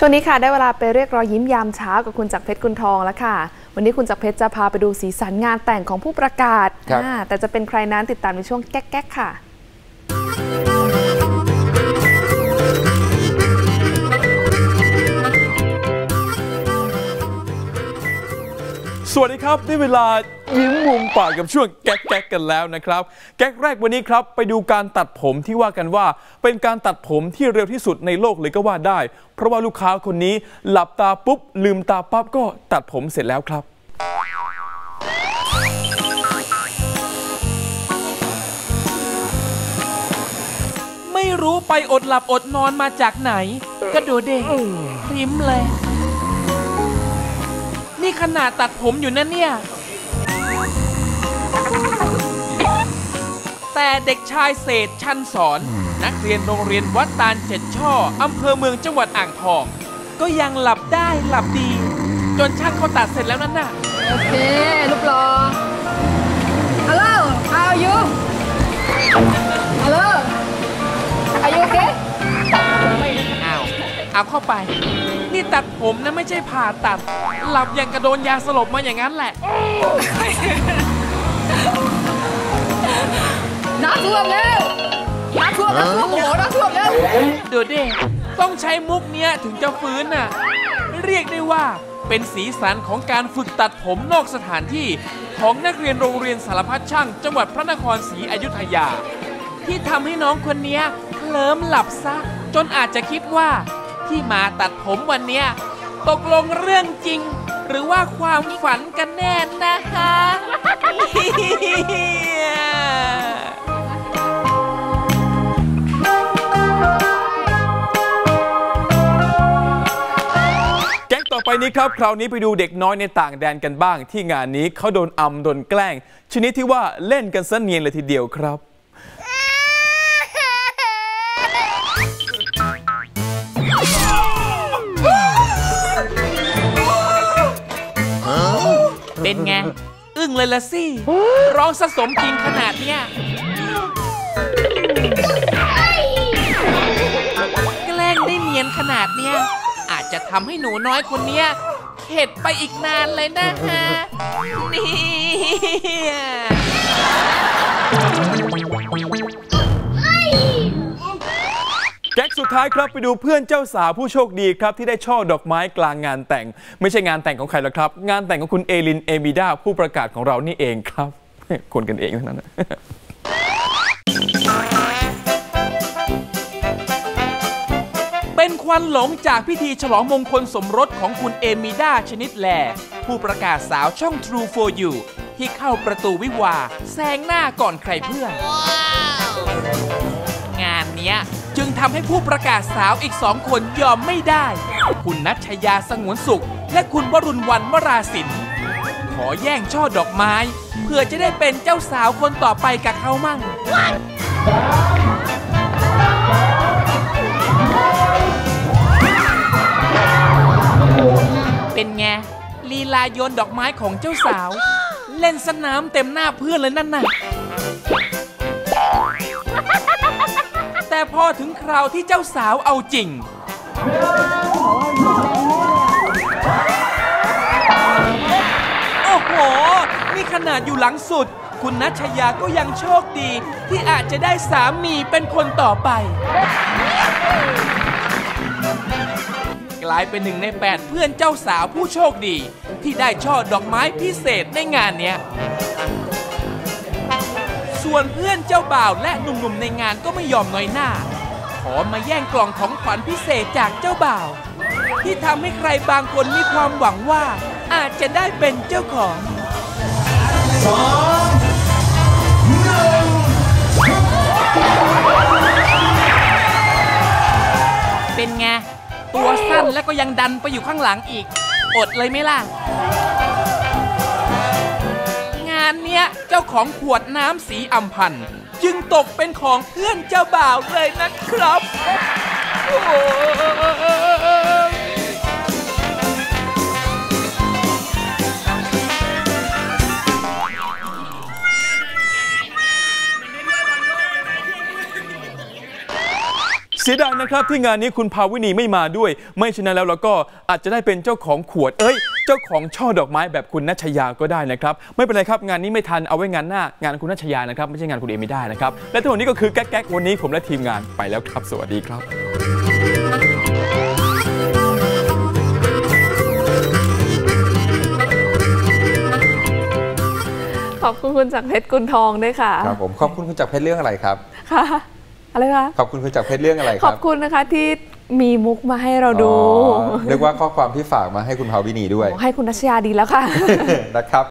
ช่วงนี้ค่ะได้เวลาไปเรียกรอยยิ้มยามเช้ากับคุณจักรเพชรกุลทองแล้วค่ะ วันนี้คุณจักรเพชรจะพาไปดูสีสันงานแต่งของผู้ประกาศครับอ่าแต่จะเป็นใครนั้นติดตามในช่วงแก๊กๆค่ะ สวัสดีครับได้เวลายิ้มมุมปากกับช่วงแก๊กแก๊กกันแล้วนะครับ แก๊กแรกวันนี้ครับ ไปดูการตัดผมที่ว่ากันว่า เป็นการตัดผมที่เร็วที่สุดในโลกเลยก็ว่าได้ เพราะว่าลูกค้าคนนี้หลับตาปุ๊บ ลืมตาปั๊บก็ตัดผมเสร็จแล้วครับไม่รู้ไปอดหลับอดนอนมาจากไหน ก็ดูเด็กพริมเลย นี่ขนาดตัดผมอยู่นะเนี่ย แต่เด็กชายเศษชันสอน นักเรียนโรงเรียนวัดตาลเจ็ดช่ออำเภอเมืองจังหวัดอ่างทอง ก็ยังหลับได้หลับดี จนช่างเขาตัดเสร็จแล้วนั่นน่ะ โอเครูปรอ Hello how are you Hello are you okay อ้าวเอาเข้าไป นี่ตัดผมนะไม่ใช่ผ่าตัด หลับอย่างกระโดนยาสลบมาอย่างนั้นแหละ น้ำท่วมแล้วน้ำท่วมน้ำท่วมโอ้โหน้ำท่วมแล้วเดี๋ยวเด้ต้องใช้มุกเนี้ยถึงจะฟื้นน่ะ เรียกได้ว่าเป็นสีสันของการฝึกตัดผมนอกสถานที่ของนักเรียนโรงเรียนสารพัดช่าง จังหวัดพระนครศรีอยุธยา ที่ทำให้น้องคนเนี้ยเคลิ้มหลับซะจนอาจจะคิดว่า ที่มาตัดผมวันเนี้ยตกลงเรื่องจริง หรือว่าความฝันกันแน่นะคะ แก๊กต่อไปนี้ครับ คราวนี้ไปดูเด็กน้อยในต่างแดนกันบ้าง ที่งานนี้เขาโดนอำโดนแกล้ง ชนิดที่ว่าเล่นกันซะเนียนเลยทีเดียวครับ เป็นไง อึ้งเลยละสิ ร้องสะสมจริงขนาดเนี้ยแกล้งได้เนียนขนาดเนี้ยอาจจะทำให้หนูน้อยคนเนี้ยเข็ดไปอีกนานเลยนะฮะนี่แดท้ายครับไปดูเพื่อนเจ้าสาวผู้โชคดีครับที่ได้ช่อดอกไม้กลางงานแต่ง ไม่ใช่งานแต่งของใครหรอกครับ งานแต่งของคุณเอลินเอมิดาผู้ประกาศของเรานี่เองครับ คนกันเองเท่านั้นนะเป็นควันหลงจากพิธีฉลองมงคลสมรสของคุณเอมิด้าชนิดแล ผู้ประกาศสาวช่อง True for You ที่เข้าประตูวิวาห์แซงหน้าก่อนใครเพื่อน งานเนี้ย จึงทำให้ผู้ประกาศสาวอีกสองคนยอมไม่ได้ คุณนัชยาสงวนสุข และคุณวรุณวันวราสิน ขอแย่งช่อดอกไม้ เพื่อจะได้เป็นเจ้าสาวคนต่อไปกับเขามั่ง เป็นไงลีลาโยนดอกไม้ของเจ้าสาว เล่นสนามเต็มหน้าเพื่อนเลยนั่นน่ะ ถึงคราวที่เจ้าสาวเอาจริง โอ้โห นี่ขนาดอยู่หลังสุด คุณนัชยาก็ยังโชคดี ที่อาจจะได้สามีเป็นคนต่อไป กลายเป็นหนึ่งในแปดเพื่อนเจ้าสาวผู้โชคดี ที่ได้ช่อดอกไม้พิเศษในงานเนี้ยส่วนเพื่อนเจ้าบ่าวและหนุ่มๆในงานก็ไม่ยอมน้อยหน้า อมาแย่งกล่องของขวัญพิเศษจากเจ้าบ่าว ที่ทำให้ใครบางคนมีความหวังว่า อาจจะได้เป็นเจ้าของสองหนึ่งเป็นไง ตัวสั้นแล้วก็ยังดันไปอยู่ข้างหลังอีก อดเลยไหมล่ะ งานเนี้ยเจ้าของขวดน้ำสีอัมพันธ์ จึงตกเป็นของเพื่อนเจ้าบ่าวเลยนะครับ โอ้ สียดายนะครับที่งานนี้คุณภาวินีไม่มาด้วย ไม่ฉะนั้นแล้วเราก็อาจจะได้เป็นเจ้าของขวด เอ้ย เจ้าของช่อดอกไม้แบบคุณนัชยาก็ได้นะครับ ไม่เป็นไรครับงานนี้ไม่ทันเอาไว้งานหน้างานคุณนัชยานะครับ ไม่ใช่งานคุณเอไม่ได้นะครับ และทั้งหมดนี้ก็คือแก๊กๆวันนี้ผมและทีมงานไปแล้วครับ สวัสดีครับขอบคุณคุณจักรเพชรกุลทองด้วยค่ะ ครับผม ขอบคุณคุณจักรเพชรเรื่องอะไรครับ ค่ะ อะไรคะขอบคุณคุณจักรเพชรเรื่องอะไรคขอรับบคุณนะคะที่มีมุกมาให้เราดูอ๋อเรียกว่าข้อความที่ฝากมาให้คุณภาวินีด้วย ให้คุณนัชยาดีแล้วค่ะนะครับ